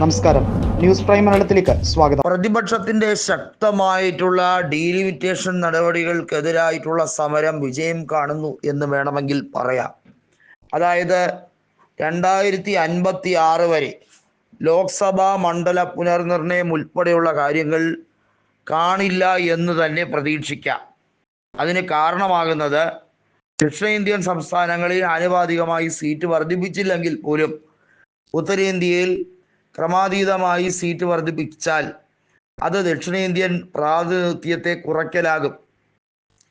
നമസ്കാരം. News prime മലയാളത്തിലേക്ക് സ്വാഗതം. പ്രതിപക്ഷത്തിന്റെ ശക്തമായിട്ടുള്ള ഡീലിമിറ്റേഷൻ നടപടികൾക്കെതിരായിട്ടുള്ള സമരം വിജയം കാണുന്നു എന്ന് വേണമെങ്കിൽ പറയാം. അതായത് രണ്ടായിരത്തി അൻപത്തി ആറ് വരെ ലോക്സഭാ മണ്ഡല പുനർനിർണയം ഉൾപ്പെടെയുള്ള കാര്യങ്ങൾ കാണില്ല എന്ന് തന്നെ പ്രതീക്ഷിക്കാം. അതിന് കാരണമാകുന്നത് ദക്ഷിണേന്ത്യൻ സംസ്ഥാനങ്ങളിൽ ആനുപാതികമായി സീറ്റ് വർദ്ധിപ്പിച്ചില്ലെങ്കിൽ പോലും ഉത്തരേന്ത്യയിൽ ക്രമാതീതമായി സീറ്റ് വർദ്ധിപ്പിച്ചാൽ അത് ദക്ഷിണേന്ത്യൻ പ്രാതിനിധ്യത്തെ കുറയ്ക്കലാകും.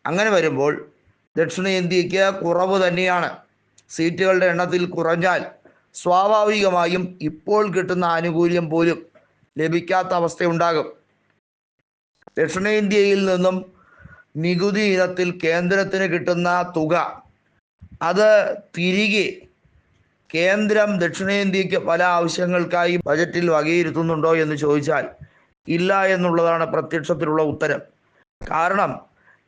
അങ്ങനെ വരുമ്പോൾ ദക്ഷിണേന്ത്യക്ക് കുറവ് തന്നെയാണ്. സീറ്റുകളുടെ എണ്ണത്തിൽ കുറഞ്ഞാൽ സ്വാഭാവികമായും ഇപ്പോൾ കിട്ടുന്ന ആനുകൂല്യം പോലും ലഭിക്കാത്ത അവസ്ഥയുണ്ടാകും. ദക്ഷിണേന്ത്യയിൽ നിന്നും നികുതി ഇനത്തിൽ കേന്ദ്രത്തിന് കിട്ടുന്ന തുക അത് തിരികെ കേന്ദ്രം ദക്ഷിണേന്ത്യക്ക് പല ആവശ്യങ്ങൾക്കായി ബജറ്റിൽ വകയിരുത്തുന്നുണ്ടോ എന്ന് ചോദിച്ചാൽ ഇല്ല എന്നുള്ളതാണ് പ്രത്യക്ഷത്തിലുള്ള ഉത്തരം. കാരണം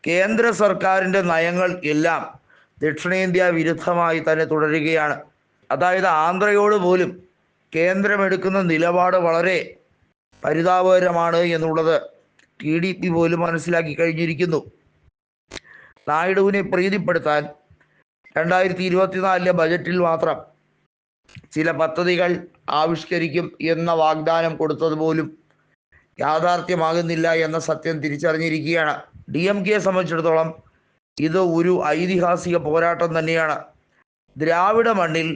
കേന്ദ്ര സർക്കാരിന്റെ നയങ്ങൾ എല്ലാം ദക്ഷിണേന്ത്യ വിരുദ്ധമായി തന്നെ തുടരുകയാണ്. അതായത് ആന്ധ്രയോട് പോലും കേന്ദ്രമെടുക്കുന്ന നിലപാട് വളരെ പരിതാപകരമാണ് എന്നുള്ളത് ടി ഡി പി പോലും മനസ്സിലാക്കി കഴിഞ്ഞിരിക്കുന്നു. നായിഡുവിനെ പ്രീതിപ്പെടുത്താൻ രണ്ടായിരത്തി ഇരുപത്തിനാലിലെ ബജറ്റിൽ മാത്രം ചില പദ്ധതികൾ ആവിഷ്കരിക്കും എന്ന വാഗ്ദാനം കൊടുത്തത് പോലും യാഥാർത്ഥ്യമാകുന്നില്ല എന്ന സത്യം തിരിച്ചറിഞ്ഞിരിക്കുകയാണ്. ഡി എം കെയെ സംബന്ധിച്ചിടത്തോളം ഇത് ഒരു ഐതിഹാസിക പോരാട്ടം തന്നെയാണ്. ദ്രാവിഡ മണ്ണിൽ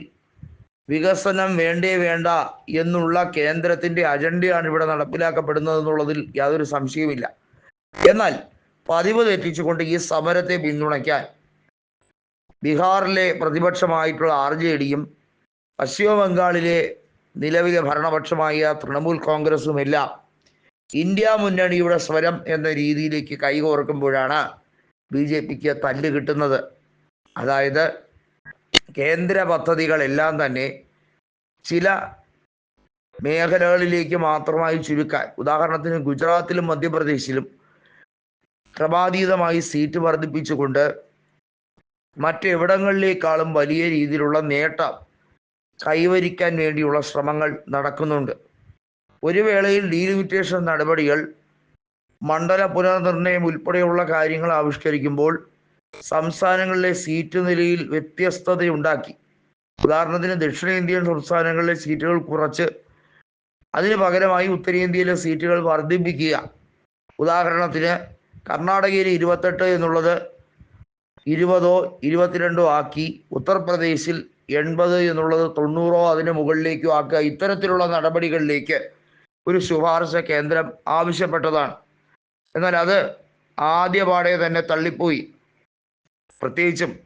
വികസനം വേണ്ടേ വേണ്ട എന്നുള്ള കേന്ദ്രത്തിന്റെ അജണ്ടയാണ് ഇവിടെ നടപ്പിലാക്കപ്പെടുന്നത് എന്നുള്ളതിൽ യാതൊരു സംശയവുമില്ല. എന്നാൽ പതിവ് തെറ്റിച്ചുകൊണ്ട് ഈ സമരത്തെ പിന്തുണയ്ക്കാൻ ബീഹാറിലെ പ്രതിപക്ഷമായിട്ടുള്ള ആർ ജെ ഡിയും പശ്ചിമ ബംഗാളിലെ നിലവിലെ ഭരണപക്ഷമായ തൃണമൂൽ കോൺഗ്രസും എല്ലാം ഇന്ത്യ മുന്നണിയുടെ സ്വരം എന്ന രീതിയിലേക്ക് കൈകോർക്കുമ്പോഴാണ് ബി ജെ പിക്ക് തല്ല് കിട്ടുന്നത്. അതായത് കേന്ദ്ര പദ്ധതികളെല്ലാം തന്നെ ചില മേഖലകളിലേക്ക് മാത്രമായി ചുരുക്കാൻ ഉദാഹരണത്തിന് ഗുജറാത്തിലും മധ്യപ്രദേശിലും ക്രമാതീതമായി സീറ്റ് വർദ്ധിപ്പിച്ചുകൊണ്ട് മറ്റെവിടങ്ങളിലേക്കാളും വലിയ രീതിയിലുള്ള നേട്ടം കൈവരിക്കാൻ വേണ്ടിയുള്ള ശ്രമങ്ങൾ നടക്കുന്നുണ്ട്. ഒരു വേളയിൽ ഡീലിമിറ്റേഷൻ നടപടികൾ മണ്ഡല പുനർനിർണയം ഉൾപ്പെടെയുള്ള കാര്യങ്ങൾ ആവിഷ്കരിക്കുമ്പോൾ സംസ്ഥാനങ്ങളിലെ സീറ്റ് നിലയിൽ വ്യത്യസ്തതയുണ്ടാക്കി. ഉദാഹരണത്തിന് ദക്ഷിണേന്ത്യൻ സംസ്ഥാനങ്ങളിലെ സീറ്റുകൾ കുറച്ച് അതിന് പകരമായി ഉത്തരേന്ത്യയിലെ സീറ്റുകൾ വർദ്ധിപ്പിക്കുക. ഉദാഹരണത്തിന് കർണാടകയിൽ ഇരുപത്തെട്ട് എന്നുള്ളത് ഇരുപതോ ഇരുപത്തിരണ്ടോ ആക്കി ഉത്തർപ്രദേശിൽ എൺപത് എന്നുള്ളത് തൊണ്ണൂറോ അതിന് മുകളിലേക്കോ ആക്കുക. ഇത്തരത്തിലുള്ള നടപടികളിലേക്ക് ഒരു ശുപാർശ കേന്ദ്രം ആവശ്യപ്പെട്ടതാണ്. എന്നാൽ അത് ആദ്യ ആദ്യപാടെ തന്നെ തള്ളിപ്പോയി. പ്രത്യേകിച്ചും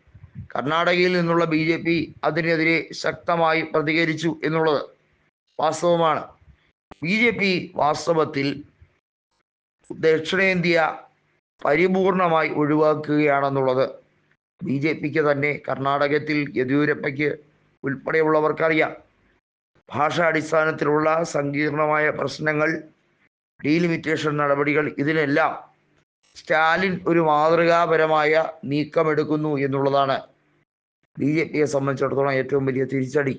കർണാടകയിൽ നിന്നുള്ള ബി ജെ പി അതിനെതിരെ ശക്തമായി പ്രതികരിച്ചു എന്നുള്ളത് വാസ്തവമാണ്. ബി ജെ പി വാസ്തവത്തിൽ ദക്ഷിണേന്ത്യ പരിപൂർണമായി ഒഴിവാക്കുകയാണെന്നുള്ളത് ബി ജെ പിക്ക് തന്നെ കർണാടകത്തിൽ യെദ്യൂരപ്പയ്ക്ക് ഉൾപ്പെടെയുള്ളവർക്കറിയാം. ഭാഷാടിസ്ഥാനത്തിലുള്ള സങ്കീർണമായ പ്രശ്നങ്ങൾ ഡീലിമിറ്റേഷൻ നടപടികൾ ഇതിനെല്ലാം സ്റ്റാലിൻ ഒരു മാതൃകാപരമായ നീക്കമെടുക്കുന്നു എന്നുള്ളതാണ് ബി ജെ പിയെ സംബന്ധിച്ചിടത്തോളം ഏറ്റവും വലിയ തിരിച്ചടി.